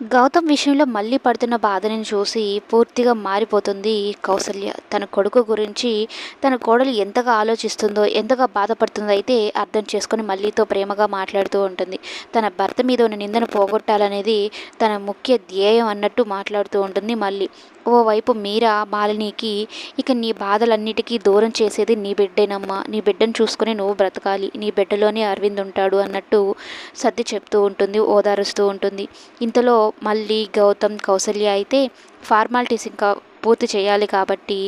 గౌతమ్ విషయంలో మళ్ళీ పడుతున్న బాధని చూసి పూర్తిగా మారిపోతుంది కౌసల్య. తన కొడుకు గురించి తన కోడలు ఎంతగా ఆలోచిస్తుందో ఎంతగా బాధపడుతుందో అయితే అర్థం చేసుకొని మళ్ళీతో ప్రేమగా మాట్లాడుతూ ఉంటుంది. తన భర్త మీద ఉన్న నిందను పోగొట్టాలనేది తన ముఖ్య ధ్యేయం అన్నట్టు మాట్లాడుతూ ఉంటుంది మళ్ళీ. ఓవైపు మీరా మాలినికి ఇక నీ బాధలన్నిటికీ దూరం చేసేది నీ బిడ్డేనమ్మా. నీ బిడ్డను చూసుకొని నువ్వు బ్రతకాలి. నీ బిడ్డలోనే అరవింద్ ఉంటాడు అన్నట్టు సర్ది చెప్తూ ఉంటుంది ఓదారుస్తూ ఉంటుంది. ఇంతలో మళ్ళీ గౌతమ్ కౌసల్య అయితే ఫార్మాలిటీస్ ఇంకా పూర్తి చేయాలి కాబట్టి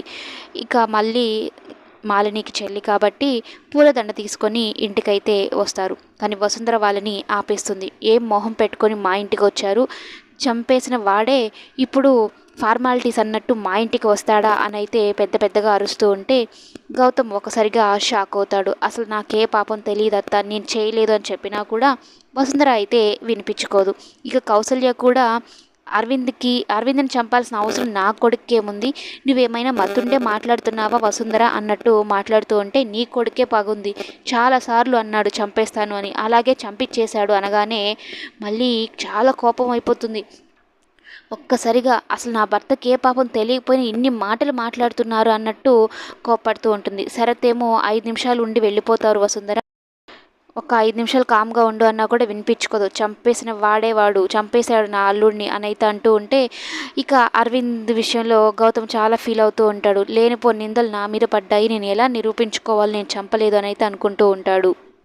ఇక మళ్ళీ మాలినికి చెల్లి కాబట్టి పూలదండ తీసుకొని ఇంటికైతే వస్తారు. కానీ వసుంధర వాళ్ళని ఆపేస్తుంది. ఏం మొహం పెట్టుకొని మా ఇంటికి వచ్చారు చంపేసిన వాడే ఇప్పుడు ఫార్మాలిటీస్ అన్నట్టు మా ఇంటికి వస్తాడా అని అయితే పెద్ద పెద్దగా అరుస్తూ ఉంటే గౌతమ్ ఒకసారిగా షాక్ అవుతాడు. అసలు నాకే పాపం తెలియదు అత్త. నేను చేయలేదు అని చెప్పినా కూడా వసుంధర అయితే వినిపించుకోదు. ఇక కౌసల్య కూడా అరవింద్కి అరవింద్ని చంపాల్సిన అవసరం నా కొడుక్కేముంది నువ్వేమైనా మతుండే మాట్లాడుతున్నావా వసుంధర అన్నట్టు మాట్లాడుతూ ఉంటే నీ కొడుకే పగుంది చాలాసార్లు అన్నాడు చంపేస్తాను అని. అలాగే చంపించేశాడు అనగానే మళ్ళీ చాలా కోపం అయిపోతుంది. ఒక్కసారిగా అసలు నా భర్తకి ఏ పాపం తెలియకపోయినా ఇన్ని మాటలు మాట్లాడుతున్నారు అన్నట్టు కోపడుతూ ఉంటుంది. శరత్ ఏమో ఐదు నిమిషాలు ఉండి వెళ్ళిపోతారు వసుంధర. ఒక ఐదు నిమిషాలు కామ్గా ఉండు అన్నా కూడా వినిపించుకోదు. చంపేసిన వాడేవాడు చంపేశాడు నా అల్లుడిని అని అయితే అంటూ ఉంటే ఇక అరవింద్ విషయంలో గౌతమ్ చాలా ఫీల్ అవుతూ ఉంటాడు. లేనిపో నిందలు నా మీద పడ్డాయి. నేను ఎలా నిరూపించుకోవాలి? నేను చంపలేదు అనైతే అనుకుంటూ ఉంటాడు.